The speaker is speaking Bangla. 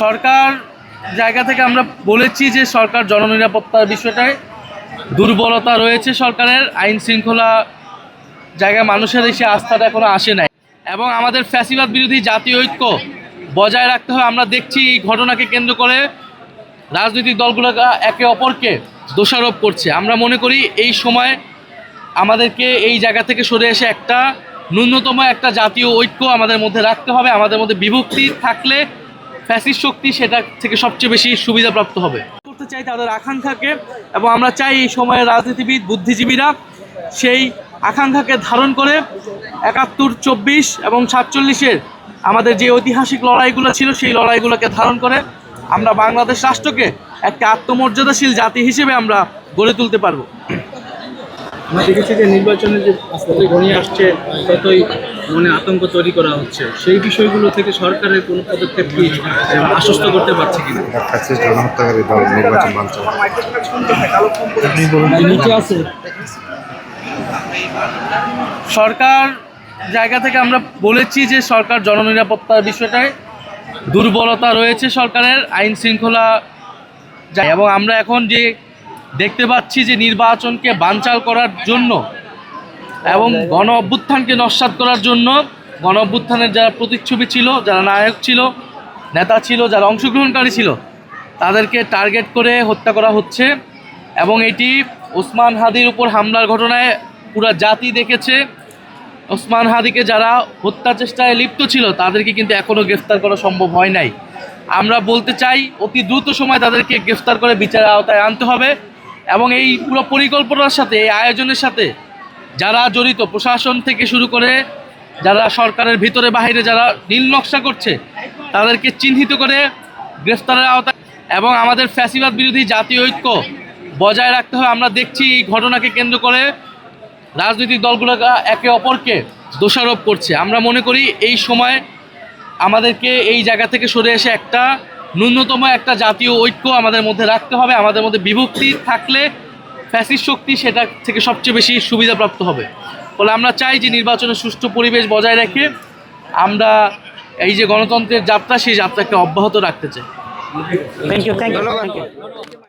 সরকার জায়গা থেকে আমরা বলেছি যে সরকার জননিরাপত্তার বিষয়টায় দুর্বলতা রয়েছে সরকারের, আইন শৃঙ্খলা জায়গায় মানুষের এসে আস্থাটা এখনও আসে নাই। এবং আমাদের ফ্যাসিবাদ বিরোধী জাতীয় ঐক্য বজায় রাখতে হবে আমরা দেখছি এই ঘটনাকে কেন্দ্র করে রাজনৈতিক দলগুলো একে অপরকে দোষারোপ করছে। আমরা মনে করি এই সময় আমাদেরকে এই জায়গা থেকে সরে এসে একটা ন্যূনতম একটা জাতীয় ঐক্য আমাদের মধ্যে রাখতে হবে। আমাদের মধ্যে বিভক্তি থাকলে ফ্যাসিস শক্তি সেটা থেকে সবচেয়ে বেশি সুবিধাপ্রাপ্ত হবে। করতে চাই তাদের আকাঙ্ক্ষাকে এবং আমরা চাই এই সময়ের রাজনীতিবিদ, বুদ্ধিজীবীরা সেই আকাঙ্ক্ষাকে ধারণ করে একাত্তর, চব্বিশ এবং সাতচল্লিশের আমাদের যে ঐতিহাসিক লড়াইগুলো ছিল সেই লড়াইগুলোকে ধারণ করে আমরা বাংলাদেশ রাষ্ট্রকে একটা আত্মমর্যাদাশীল জাতি হিসেবে আমরা গড়ে তুলতে পারব। আমরা দেখেছি যে নির্বাচনে যে যতই ঘনিয়ে আসছে, ততই মনে আতঙ্ক তৈরি করা হচ্ছে। সেই বিষয়গুলো থেকে সরকারের কোনো পদক্ষেপ কি আশ্বস্ত করতে পারছে আছে। সরকার জায়গা থেকে আমরা বলেছি যে সরকার জননিরাপত্তার বিষয়টায় দুর্বলতা রয়েছে সরকারের, আইন শৃঙ্খলা এবং আমরা এখন যে দেখতে পাচ্ছি যে নির্বাচনকে বানচাল করার জন্য এবং গণ অভ্যুত্থানকে নস্বাত করার জন্য গণ অভ্যুত্থানের যারা প্রতিচ্ছবি ছিল, যারা নায়ক ছিল, নেতা ছিল, যারা অংশগ্রহণকারী ছিল, তাদেরকে টার্গেট করে হত্যা করা হচ্ছে এবং এটি ওসমান হাদির উপর হামলার ঘটনায় পুরা জাতি দেখেছে। ওসমান হাদিকে যারা হত্যা চেষ্টায় লিপ্ত ছিল, তাদেরকে কিন্তু এখনও গ্রেফতার করা সম্ভব হয় নাই। আমরা বলতে চাই, অতি দ্রুত সময় তাদেরকে গ্রেফতার করে বিচারের আওতায় আনতে হবে। এবং এই পুরো পরিকল্পনার সাথে, এই আয়োজনের সাথে যারা জড়িত, প্রশাসন থেকে শুরু করে যারা সরকারের ভিতরে বাইরে যারা নীল নকশা করছে, তাদেরকে চিহ্নিত করে গ্রেফতারের আওতায় এবং আমাদের ফ্যাসিবাদ বিরোধী জাতীয় ঐক্য বজায় রাখতে হবে। আমরা দেখছি এই ঘটনাকে কেন্দ্র করে রাজনৈতিক দলগুলো একে অপরকে দোষারোপ করছে। আমরা মনে করি এই সময় আমাদেরকে এই জায়গা থেকে সরে এসে একটা ন্যূনতম একটা জাতীয় ঐক্য আমাদের মধ্যে রাখতে হবে আমাদের মধ্যে বিভক্তি থাকলে ফ্যাসিস শক্তি সেটা থেকে সবচেয়ে বেশি সুবিধাপ্রাপ্ত হবে। ফলে আমরা চাই যে নির্বাচনের সুষ্ঠু পরিবেশ বজায় রেখে আমরা এই যে গণতন্ত্রের যাত্রা সেই যাত্রাকে অব্যাহত রাখতে চাই। Thank you thank you thank you